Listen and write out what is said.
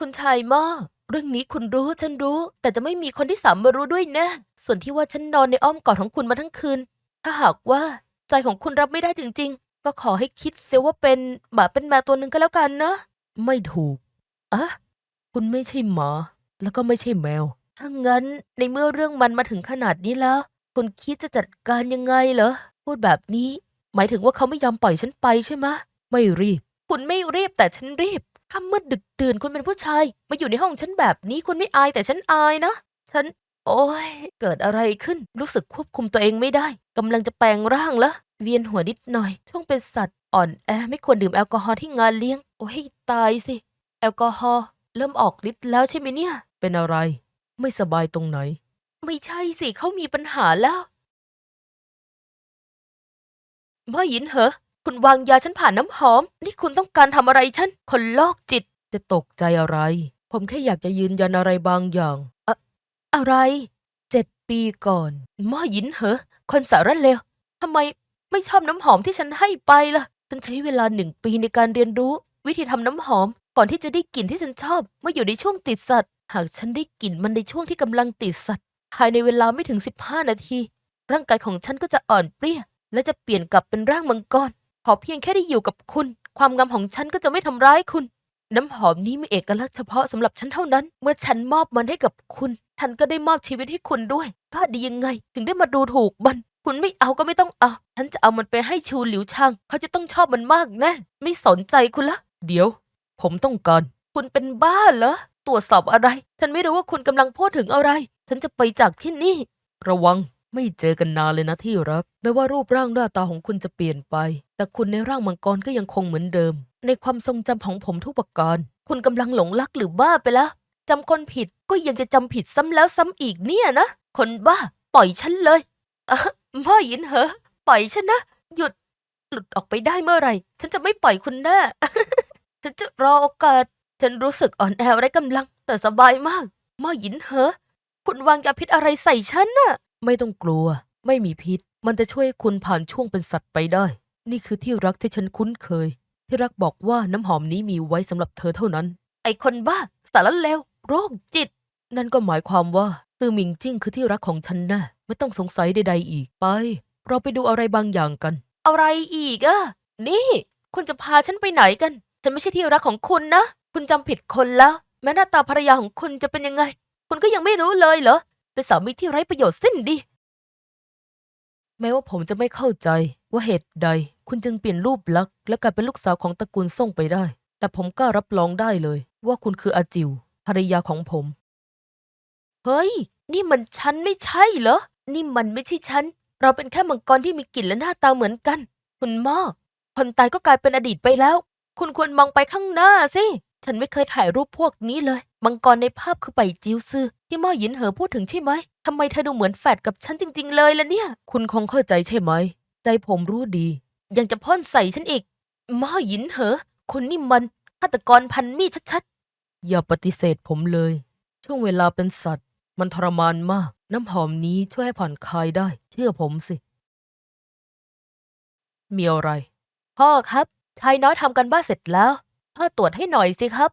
คุณชายหม่อเรื่องนี้คุณรู้ฉันรู้ แต่จะไม่มีคนที่สามมารู้ด้วยแนะ ส่วนที่ว่าฉันนอนในอ้อมกอดของคุณมาทั้งคืน ถ้าหากว่าใจของคุณรับไม่ได้จริง ๆ ก็ขอให้คิดเสียว่าเป็นหมาเป็นแมวตัวหนึ่งก็แล้วกันนะ ไม่ถูกอะคุณไม่ใช่หมาแล้วก็ไม่ใช่แมว ถ้างั้นในเมื่อเรื่องมันมาถึงขนาดนี้แล้ว คุณคิดจะจัดการยังไงเหรอ พูดแบบนี้ หมายถึงว่าเขาไม่ยอมปล่อยฉันไปใช่ไหมะ ไม่รีบ คุณไม่รีบแต่ฉันรีบ ค่ำมืดดึกดื่นคุณเป็นผู้ชาย มาอยู่ในห้องฉันแบบนี้คุณไม่อายแต่ฉันอายนะ ฉัน โอ้ยเกิดอะไรขึ้น รู้สึกควบคุมตัวเองไม่ได้กำลังจะแปลงร่างแล้วเวียนหัวนิดหน่อย ช่วงเป็นสัตว์อ่อนแอไม่ควรดื่มแอลกอฮอล์ที่งานเลี้ยง โอ้ยตายสิ แอลกอฮอล์เริ่มออกฤทธิ์แล้วใช่ไหมเนี่ย เป็นอะไร ไม่สบายตรงไหน ไม่ใช่สิเขามีปัญหาแล้วพ่อหยินเหรอ คุณวางยาฉันผ่านน้ำหอม นี่คุณต้องการทำอะไรฉัน คนโรคจิต จะตกใจอะไร ผมแค่อยากจะยืนยันอะไรบางอย่างอะอะไร เจ็ดปีก่อนหม่อหยินเหรอ คนสารเลวทำไมไม่ชอบน้ำหอมที่ฉันให้ไปล่ะ ฉันใช้เวลาหนึ่งปีในการเรียนรู้ วิธีทำน้ำหอม ก่อนที่จะได้กลิ่นที่ฉันชอบ เมื่ออยู่ในช่วงติดสัตว์ หากฉันได้กลิ่นมันในช่วงที่กำลังติดสัตว์ ภายในเวลาไม่ถึง 15 นาที ร่างกายของฉันก็จะอ่อนเปรี้ย และจะเปลี่ยนกลับเป็นร่างมังกร ขอเพียงแค่ได้อยู่กับคุณ ความงามของฉันก็จะไม่ทำร้ายคุณ น้ำหอมนี้มีเอกลักษณ์เฉพาะสำหรับฉันเท่านั้น เมื่อฉันมอบมันให้กับคุณ ฉันก็ได้มอบชีวิตให้คุณด้วยกล้าดียังไง ถึงได้มาดูถูกมัน คุณไม่เอาก็ไม่ต้องเอา ฉันจะเอามันไปให้ชูหลิวชางเขาจะต้องชอบมันมากแน่ไม่สนใจคุณละ เดี๋ยว ผมต้องการ คุณเป็นบ้าเหรอ ตรวจสอบอะไร ฉันไม่รู้ว่าคุณกำลังพูดถึงอะไร ฉันจะไปจากที่นี่ ระวัง ไม่เจอกันนานเลยนะที่รัก แม้ว่ารูปร่างหน้าตาของคุณจะเปลี่ยนไป แต่คุณในร่างมังกรก็ยังคงเหมือนเดิม ในความทรงจำของผมทุกประการ คุณกำลังหลงรักหรือบ้าไปแล้วจำคนผิดก็ยังจะจำผิดซ้ำแล้วซ้ำอีกเนี่ยนะ คนบ้า ปล่อยฉันเลยอะม่อหยินเหอะปล่อยฉันนะ หยุด หลุดออกไปได้เมื่อไหร่ ฉันจะไม่ปล่อยคุณแน่ฉันจะรอโอกาส ฉันรู้สึกอ่อนแอไร้กำลัง แต่สบายมากม่อหยินเหอะ คุณวางยาพิษอะไรใส่ฉันน่ะ ไม่ต้องกลัว ไม่มีพิษ มันจะช่วยให้คุณผ่านช่วงเป็นสัตว์ไปได้ นี่คือที่รักที่ฉันคุ้นเคย ที่รักบอกว่าน้ำหอมนี้มีไว้สำหรับเธอเท่านั้น ไอคนบ้า สารเลวโรคจิต นั่นก็หมายความว่าตือหมิงจิ้งคือที่รักของฉันแน่ไม่ต้องสงสัยใดๆอีกไป เราไปดูอะไรบางอย่างกัน อะไรอีกอะนี่ คุณจะพาฉันไปไหนกัน ฉันไม่ใช่ที่รักของคุณนะ คุณจำผิดคนแล้ว แม้หน้าตาภรรยาของคุณจะเป็นยังไง คุณก็ยังไม่รู้เลยเหรอ เป็นสามีที่ไร้ประโยชน์สิ้นดี แม้ว่าผมจะไม่เข้าใจว่าเหตุใด คุณจึงเปลี่ยนรูปลักษณ์และกลายเป็นลูกสาวของตระกูลส่งไปได้ แต่ผมกล้ารับรองได้เลย ว่าคุณคืออาจิวภรรยาของผม เฮ้ย นี่มันฉันไม่ใช่เหรอ นี่มันไม่ใช่ฉัน เราเป็นแค่มังกรที่มีกลิ่นและหน้าตาเหมือนกัน คุณหม่อคนตายก็กลายเป็นอดีตไปแล้ว คุณควรมองไปข้างหน้าสิ ฉันไม่เคยถ่ายรูปพวกนี้เลย มังกรในภาพคือไปจิวซือที่หม่อหยินเหอพูดถึงใช่ไหมทำไมเธอดูเหมือนแฝดกับฉันจริง ๆ เลยล่ะเนี่ย คุณคงเข้าใจใช่ไหม ใจผมรู้ดี ยังจะพ่นใส่ฉันอีกหม่อหยินเหอคุณนี่มันฆาตกรพันมีดชัดๆ อย่าปฏิเสธผมเลย ช่วงเวลาเป็นสัตว์ มันทรมานมาก น้ำหอมนี้ช่วยให้ผ่อนคลายได้ เชื่อผมสิ มีอะไร พ่อครับ ชายน้อยทำกันบ้านเสร็จแล้ว พ่อตรวจให้หน่อยสิครับ